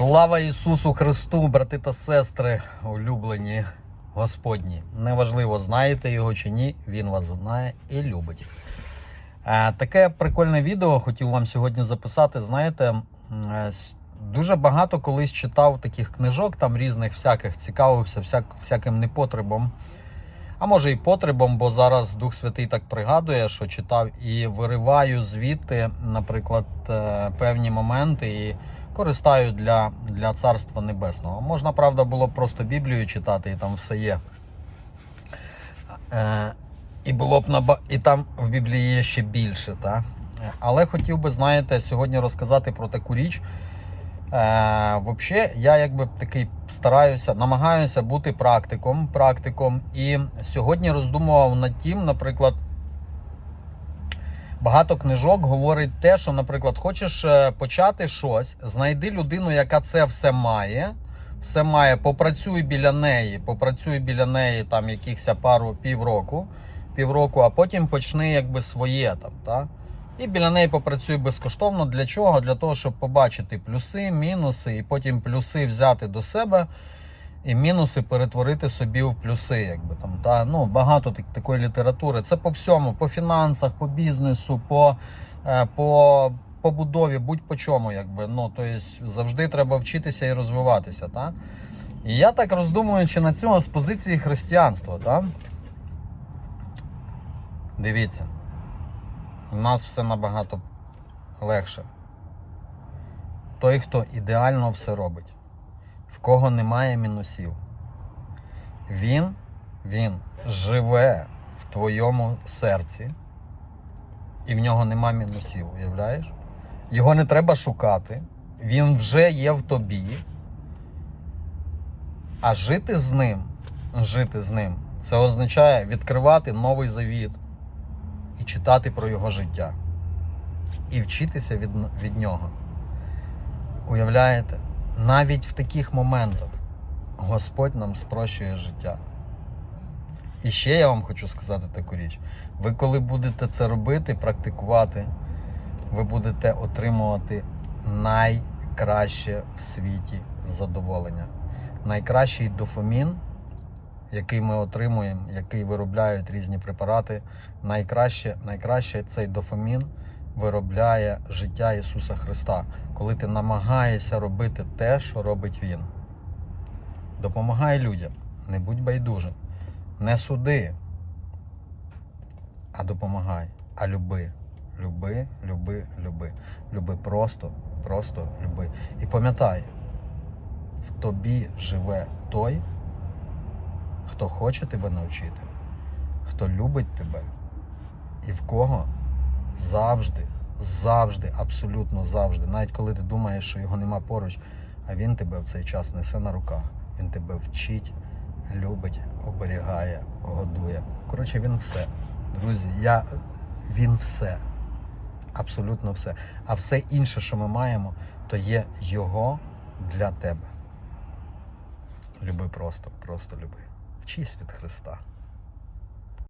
Слава Ісусу Христу, брати та сестри, улюблені Господні. Неважливо, знаєте його чи ні, Він вас знає і любить. Е, Таке прикольне відео хотів вам сьогодні записати. Знаєте, е, дуже багато колись читав таких книжок, там різних всяких, цікавився всяк, всяким непотребом. А може і потребом, бо зараз Дух Святий так пригадує, що читав і вириваю звідти, наприклад, е, певні моменти і користаю для, для Царства Небесного. Можна, правда, було б просто Біблію читати, і там все є. Е, і було б наба... і там в Біблії є ще більше, та? Але хотів би, знаєте, сьогодні розказати про таку річ. Е, Взагалі, я якби такий стараюся, намагаюся бути практиком, практиком. І сьогодні роздумував над тим, наприклад, багато книжок говорить те, що, наприклад, хочеш е, почати щось, знайди людину, яка це все має. Все має, попрацюй біля неї, попрацюй біля неї там якихось пару півроку, півроку, а потім почни якби своє там. Та? І біля неї попрацюй безкоштовно. Для чого? Для того, щоб побачити плюси, мінуси, і потім плюси взяти до себе, і мінуси перетворити собі в плюси. Якби там та ну багато так, такої літератури. Це по всьому, по фінансах, по бізнесу, по, е, по побудові, будь по чому, якби ну то есть завжди треба вчитися і розвиватися. Та? І я так роздумуючи на цього з позиції християнства, та? дивіться. У нас все набагато легше. Той, хто ідеально все робить, в кого немає мінусів, він, він живе в твоєму серці, і в нього нема мінусів, уявляєш? Його не треба шукати, він вже є в тобі. А жити з ним, жити з ним, це означає відкривати новий завіт і читати про його життя. І вчитися від, від нього. Уявляєте, навіть в таких моментах Господь нам спрощує життя. І ще я вам хочу сказати таку річ. Ви коли будете це робити, практикувати, ви будете отримувати найкраще в світі задоволення. Найкращий дофамін, який ми отримуємо, який виробляють різні препарати, найкраще, найкраще цей дофамін виробляє життя Ісуса Христа, коли ти намагаєшся робити те, що робить Він. Допомагай людям, не будь байдужим, не суди, а допомагай, а люби. Люби, люби, люби. Люби просто, просто люби. І пам'ятай, в тобі живе той, хто хоче тебе навчити, хто любить тебе, і в кого завжди, завжди, абсолютно завжди, навіть коли ти думаєш, що його нема поруч, а він тебе в цей час несе на руках. Він тебе вчить, любить, оберігає, годує. Коротше, він все. Друзі, я, він все. Абсолютно все. А все інше, що ми маємо, то є його для тебе. Люби просто, просто люби. Вчись від Христа.